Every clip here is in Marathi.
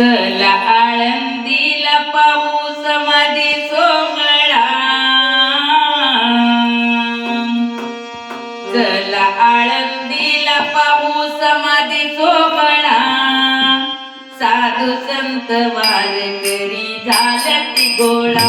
चला आळंदीला पाऊसमध्ये सोहळा चला आळंदीला पाऊसमध्ये सोहळा साधू संत वारकरी झाला ती गोळा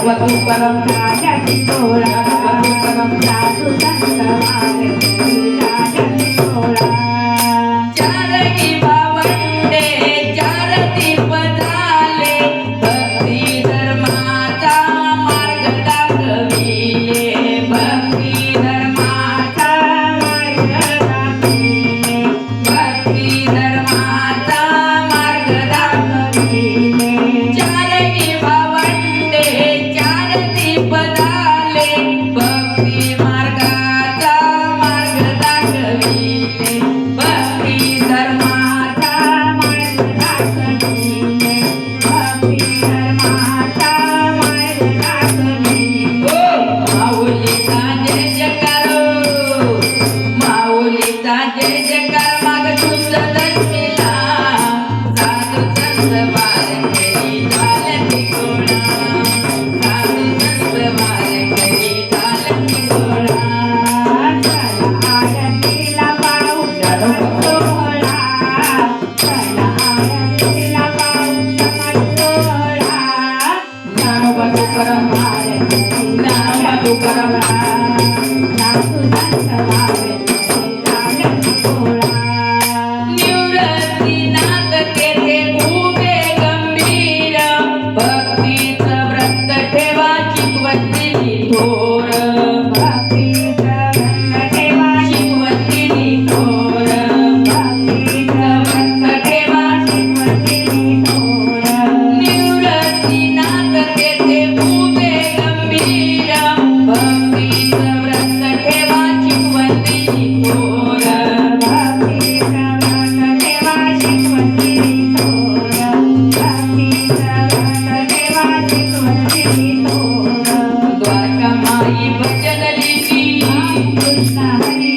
Guapam raga, simbora, guapam raga, tu santa madre, Oh. Amen.